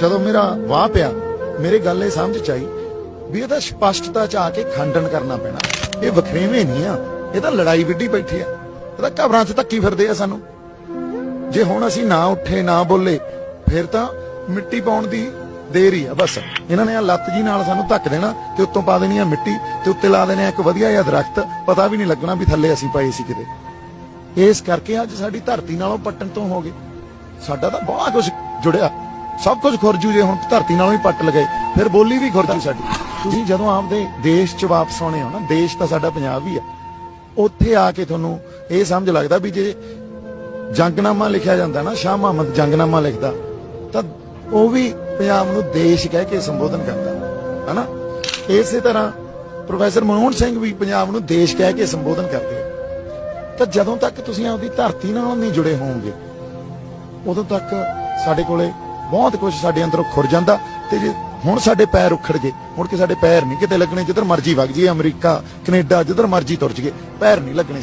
ਜਦੋਂ ਮੇਰਾ ਵਾਹ ਪਿਆ, ਮੇਰੇ ਗੱਲ ਇਹ ਸਮਝ ਚ ਆਈ ਵੀ ਇਹਦਾ ਸਪਸ਼ਟਤਾ ਚ ਆ ਕੇ ਖੰਡਨ ਕਰਨਾ ਪੈਣਾ। ਇਹ ਵਖਰੇਵੇਂ ਨਹੀਂ ਆ, ਇਹ ਤਾਂ ਲੜਾਈ ਵਿੱਢੀ ਬੈਠੀ ਆ। ਇਹ ਘਬਰਾਂ ਚ ਧੱਕੀ ਫਿਰਦੇ ਆ ਸਾਨੂੰ। ਜੇ ਹੁਣ ਅਸੀਂ ਨਾ ਉੱਠੇ, ਨਾ ਬੋਲੇ, ਫਿਰ ਤਾਂ ਮਿੱਟੀ ਪਾਉਣ ਦੀ ਦੇਰ ਹੀ ਆ, ਬਸ। ਇਹਨਾਂ ਨੇ ਆ ਲੱਤ ਜੀ ਨਾਲ ਸਾਨੂੰ ਧੱਕ ਦੇਣਾ ਤੇ ਉੱਤੋਂ ਪਾ ਦੇਣੀ ਆ ਮਿੱਟੀ ਤੇ ਉੱਤੇ ਲਾ ਦੇਣੇ ਆ ਇੱਕ ਵਧੀਆ ਜਿਹਾ ਦਰਖਤ। ਪਤਾ ਵੀ ਨਹੀਂ ਲੱਗਣਾ ਵੀ ਥੱਲੇ ਅਸੀਂ ਪਏ ਸੀ ਕਿਤੇ। ਇਸ ਕਰਕੇ ਅੱਜ ਸਾਡੀ ਧਰਤੀ ਨਾਲੋਂ ਪੱਟਣ ਤੋਂ ਹੋ ਗਏ। ਸਾਡਾ ਤਾਂ ਬਹੁਤ ਕੁਝ ਜੁੜਿਆ। ਸਭ ਕੁਝ ਖੁਰਜੂ ਜੇ ਹੁਣ ਧਰਤੀ ਨਾਲੋਂ ਹੀ ਪੱਟ ਲਗਾਏ ਫਿਰ ਬੋਲੀ ਵੀ ਖੁਰਜੂ ਸਾਡੀ। ਤੁਸੀਂ ਜਦੋਂ ਆਪਦੇ ਦੇਸ਼ 'ਚ ਵਾਪਸ ਆਉਣੇ ਹੋ ਨਾ, ਦੇਸ਼ ਤਾਂ ਸਾਡਾ ਪੰਜਾਬ ਹੀ ਆ। ਉੱਥੇ ਆ ਕੇ ਤੁਹਾਨੂੰ ਇਹ ਸਮਝ ਲੱਗਦਾ ਵੀ ਜੇ ਜੰਗਨਾਮਾ ਲਿਖਿਆ ਜਾਂਦਾ ਨਾ, ਸ਼ਾਹ ਮੁਹੰਮਦ ਜੰਗਨਾਮਾ ਲਿਖਦਾ, ਤਾਂ ਉਹ ਵੀ ਪੰਜਾਬ ਨੂੰ ਦੇਸ਼ ਕਹਿ ਕੇ ਸੰਬੋਧਨ ਕਰਦਾ, ਹਨਾ? ਇਸੇ ਤਰ੍ਹਾਂ ਪ੍ਰੋਫੈਸਰ ਮਨਮੋਹਨ ਸਿੰਘ ਵੀ ਪੰਜਾਬ ਨੂੰ ਦੇਸ਼ ਕਹਿ ਕੇ ਸੰਬੋਧਨ ਕਰਦੇ ਤਾਂ ਜਦੋਂ ਤੱਕ ਤੁਸੀਂ ਆਪਦੀ ਧਰਤੀ ਨਾਲ ਨਹੀਂ ਜੁੜੇ ਹੋਵੋਗੇ, ਉਦੋਂ ਤੱਕ ਸਾਡੇ ਕੋਲੇ ਬਹੁਤ ਕੁਝ ਸਾਡੇ ਅੰਦਰੋਂ ਖੁਰ ਜਾਂਦਾ ਤੇ ਜੇ ਹੁਣ ਸਾਡੇ ਪੈਰ ਉਖੜ ਗਏ, ਮੁੜ ਕੇ ਸਾਡੇ ਪੈਰ ਨਹੀਂ ਕਿਤੇ ਲੱਗਣੇ, ਜਿੱਧਰ ਮਰਜ਼ੀ ਵਗ ਜਾਈਏ, ਅਮਰੀਕਾ, ਕੈਨੇਡਾ, ਜਿੱਧਰ ਮਰਜ਼ੀ ਤੁਰ ਜਾਈਏ, ਪੈਰ ਨਹੀਂ ਲੱਗਣੇ।